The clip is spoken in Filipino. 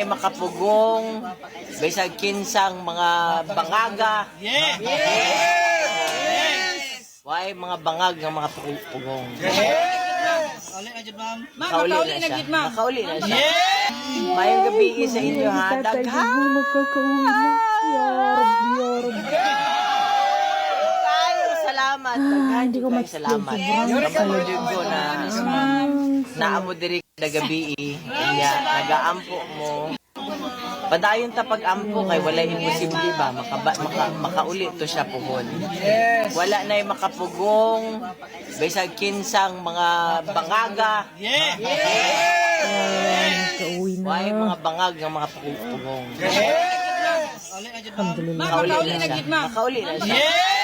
Ay makapugong, bisag kinsang mga bangaga. Yeah. Why mga bangag ng mga pu- pugong. Ali na jud ma'am. Makauli na siya. Makauli na siya. Mayong gabi sa inyo ha. Daghan. magkakauwi na. Ya Rabbi, ya Rabbi. Kayo salamat. Daghan Hindi ko kayo mag- salamat. sobrang Kapulog ko na naamo diri kada gabi. Kanya nagaampo mo. Padayon ta pag-ampo kay wala imposible ba makaba, maka, makauli to siya puhon. Wala na yung makapugong, bisag kinsang mga bangaga. Yeah. Magkauwi na. Why mga bangag ng mga pu- pugong. Ma'am. Alhamdulillah. Makauli na siya. Makauli na siya. Yeah.